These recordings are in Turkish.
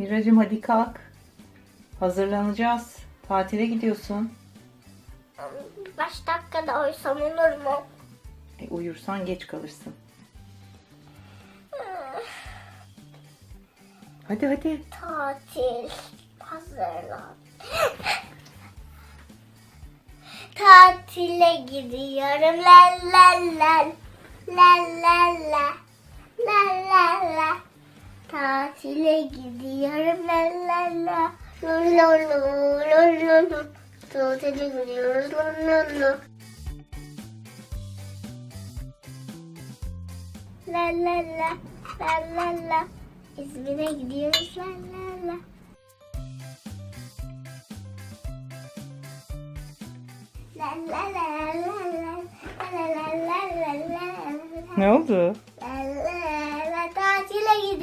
Miracım hadi kalk. Hazırlanacağız. Tatile gidiyorsun. Kaç dakikada uysam olur mu? E, uyursan geç kalırsın. Hadi hadi. Tatil. Hazırlan. Tatile gidiyorum. La la la. La la la. Tatile gidiyorum la la la La la la la la la İzmir'e gidiyoruz la la la La la la la la la la la la la Ne oldu?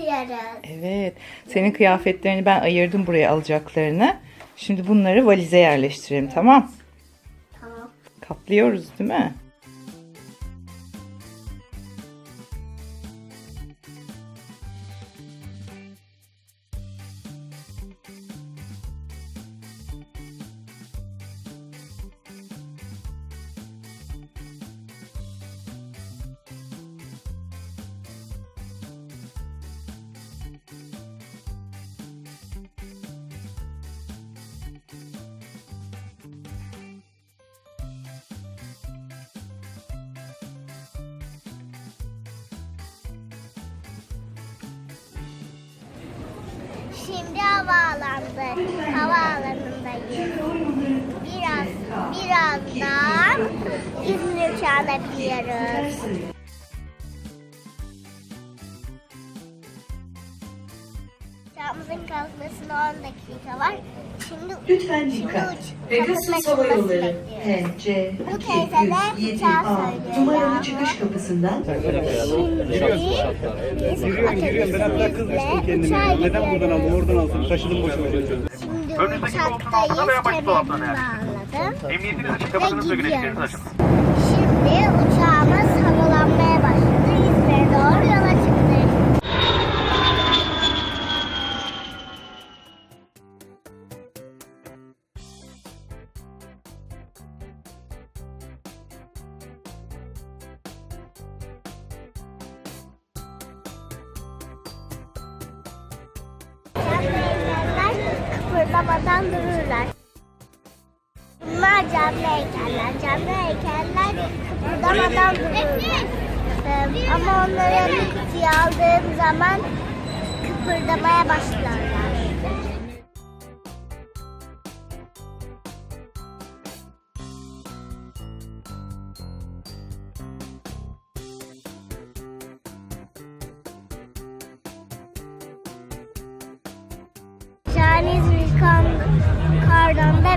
Gidiyoruz. Evet. Senin kıyafetlerini ben ayırdım buraya alacaklarını. Şimdi bunları valize yerleştirelim tamam? Tamam. Kaplıyoruz değil mi? Şimdi havaalandı. Havaalanındayız. Biraz, birazdan İzmir uçağına biniyoruz. Kapımızın kalkmasına 10 dakika var. Şimdi Lütfen dikkat. Pegasus Hava Yolları. HC 247 A. numaralı çıkış kapısından. Yürüyorum yürüyorum ben hatta kızmıştım kendime. Neden buradan aldım oradan aldım taşıdım boşuna. Şimdi Önünüzdeki koltuğun altına veya başka dolaptan eğer. Şimdi uçağımız kıpırdamadan dururlar. Bunlar canlı heykeller. Canlı heykeller kıpırdamadan dururlar. Ee, ama onları kutuya aldığım zaman kıpırdamaya başlarlar.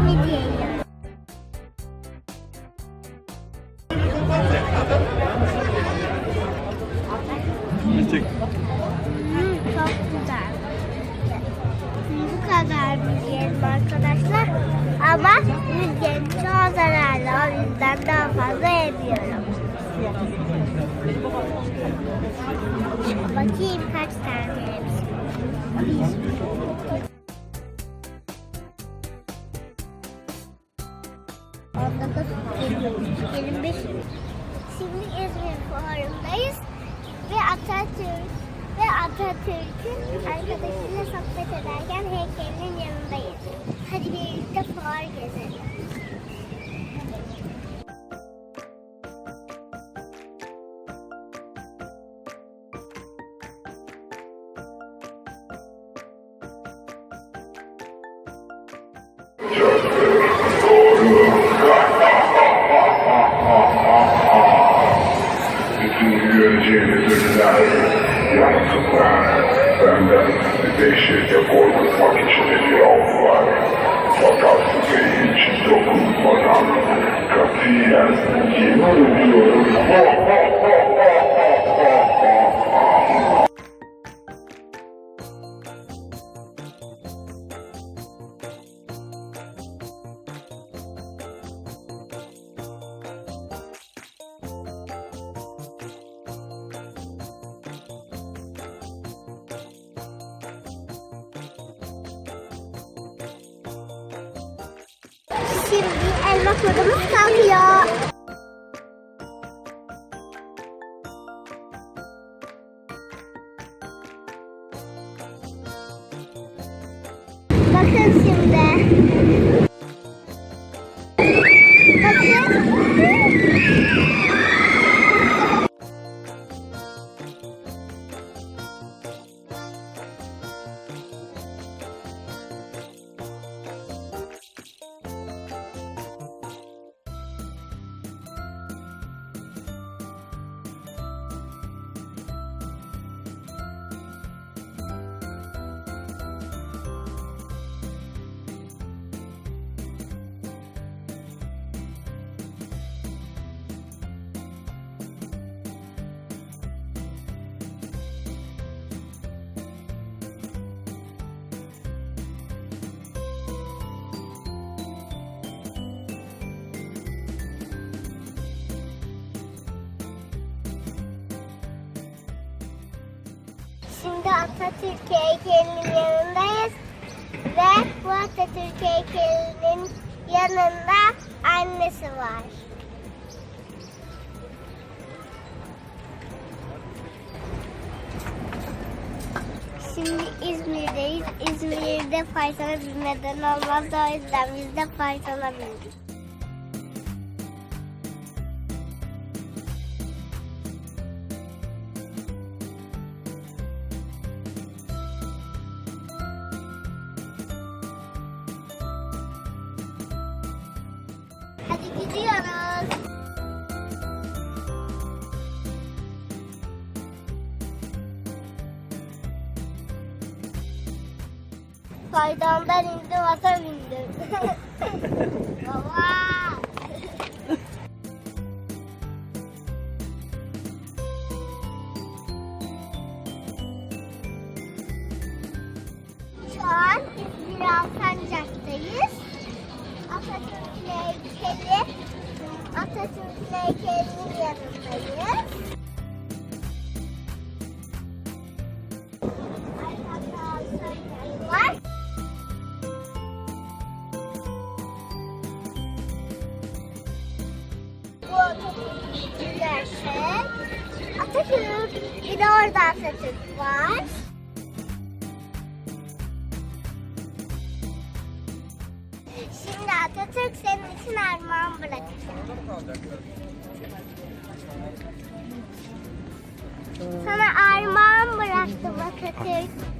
yapabilirim. Çek. Çok güzel. Bu kadar müziğim arkadaşlar. Ama müziğim çok zararlı. O yüzden daha fazla yemiyorum. Bakayım kaç tane hepsi. 1925. Şimdi İzmir Fuarı'ndayız ve Atatürk ve Atatürk'ün arkadaşıyla sohbet ederken heykelinin yanındayız. Hadi birlikte fuar gezelim. xin đi kodumuz kalkıyor. Bakın şimdi. Şimdi Atatürk heykelinin yanındayız. Ve bu Atatürk heykelinin yanında annesi var. Şimdi İzmir'deyiz. İzmir'de faytona binmeden olmaz. O yüzden biz de faytona bindik. Faydandan indim ata bindim. Baba. Şu an İzmir Alsancak'tayız. Atatürk heykeli, Atatürk heykelinin yanındayız. De orada Atatürk var. Şimdi Atatürk senin için armağan bırakacağım. Sana armağan bıraktım Atatürk.